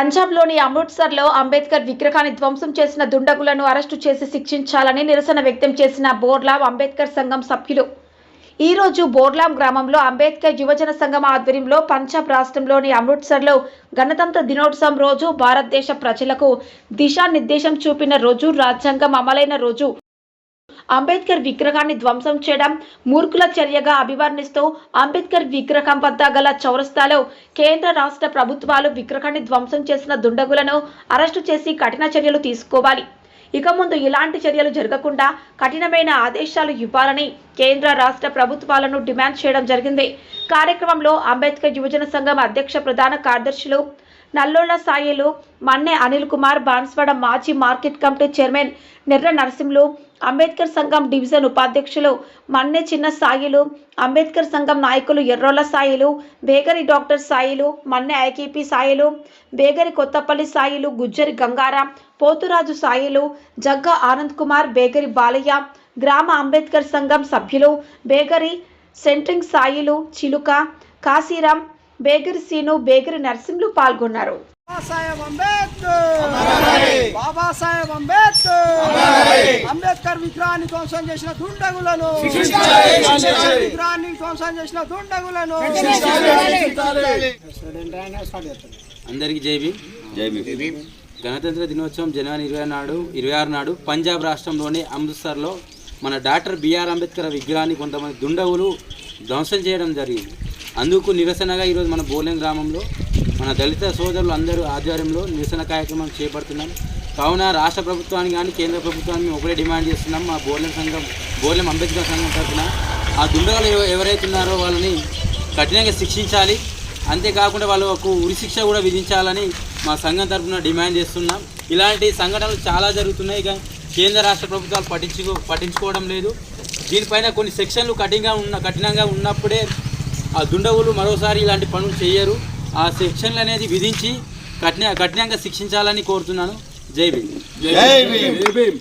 పంజాబ్లోని అమృత్సర్లో అంబేద్కర్ విగ్రహాన్ని ధ్వంసం చేసిన దుండగులను అరెస్టు చేసి శిక్షించాలని నిరసన వ్యక్తం చేసిన బోర్లాం అంబేద్కర్ సంఘం సభ్యులు. ఈ రోజు బోర్లాం గ్రామంలో అంబేద్కర్ యువజన సంఘం ఆధ్వర్యంలో పంజాబ్ రాష్ట్రంలోని అమృత్సర్లో గణతంత్ర దినోత్సవం రోజు భారతదేశ ప్రజలకు దిశానిర్దేశం చూపిన రోజు రాజ్యాంగం అమలైన రోజు అంబేద్కర్ విగ్రహాన్ని ధ్వంసం చేయడం మూర్ఖుల చర్యగా అభివర్ణిస్తూ అంబేద్కర్ విగ్రహం వద్ద గల చౌరస్తాలో కేంద్ర రాష్ట్ర ప్రభుత్వాలు విగ్రహాన్ని ధ్వంసం చేసిన దుండగులను అరెస్టు చేసి కఠిన చర్యలు తీసుకోవాలి. ఇక ముందు ఇలాంటి చర్యలు జరగకుండా కఠినమైన ఆదేశాలు ఇవ్వాలని కేంద్ర రాష్ట్ర ప్రభుత్వాలను డిమాండ్ చేయడం జరిగింది. కార్యక్రమంలో అంబేద్కర్ యువజన సంఘం అధ్యక్ష ప్రధాన కార్యదర్శులు నల్లోళ్ళ సాయిలు మన్నె అనిల్ కుమార్ బాన్స్వాడ మాజీ market committee chairman Nirra Narasimhulu Ambedkar సంఘం డివిజన్ ఉపాధ్యక్షులు మన్నె చిన్న సాయిలు అంబేద్కర్ సంఘం నాయకులు ఎర్రోల సాయిలు బేగరి డాక్టర్ సాయిలు మన్నె ఐకేపీ సాయిలు బేగరి కొత్తపల్లి సాయిలు గుజ్జరి గంగారాం పోతురాజు సాయిలు జగ్గ ఆనంద్ కుమార్ బేగరి బాలయ్య గ్రామ అంబేద్కర్ సంఘం సభ్యులు బేగరి సెంట్రింగ్ సాయిలు చిలుక కాశీరాం బేగరి సీను బేగరి నరసింహులు పాల్గొన్నారు. బాబాసాహెబ్ అంబేద్కర్! బాబాసాహెబ్ అంబేద్కర్! అంబేద్కర్! విగ్రహాన్ని ధ్వంసం చేసిన దుండగులను! విగ్రహాన్ని ధ్వంసం చేసిన దుండగులను! అందరికీ జై భీమ్! జై భీమ్! గణతంత్ర దినోత్సవం జనవరి ఇరవై నాడు ఇరవై ఆరు నాడు పంజాబ్ రాష్ట్రంలోని అమృత్సర్లో మన డాక్టర్ బిఆర్ అంబేద్కర్ విగ్రహాన్ని కొంతమంది దుండగులు ధ్వంసం చేయడం జరిగింది. అందుకు నిరసనగా ఈరోజు మన బోలెం గ్రామంలో మన దళిత సోదరులు అందరూ ఆధ్వర్యంలో నిరసన కార్యక్రమం చేపడుతున్నాం. కావున రాష్ట్ర ప్రభుత్వానికి కానీ కేంద్ర ప్రభుత్వాన్ని ఒకటే డిమాండ్ చేస్తున్నాం. మా బోలెం సంఘం బోలెం అంబేద్కర్ సంఘం తరఫున ఆ దుండగలు ఎవరైతే ఉన్నారో వాళ్ళని కఠినంగా శిక్షించాలి. అంతేకాకుండా వాళ్ళకు ఉరిశిక్ష కూడా విధించాలని మా సంఘం తరఫున డిమాండ్ చేస్తున్నాం. ఇలాంటి సంఘటనలు చాలా జరుగుతున్నాయి. కానీ కేంద్ర రాష్ట్ర ప్రభుత్వాలు పట్టించుకో పట్టించుకోవడం లేదు. దీనిపైన కొన్ని సెక్షన్లు కఠినంగా ఉన్న కఠినంగా ఉన్నప్పుడే ఆ దుండగులు మరోసారి ఇలాంటి పనులు చేయరు. ఆ సెక్షన్లు అనేది విధించి కఠిన కఠినంగా శిక్షించాలని కోరుతున్నాను. జై భీమ్.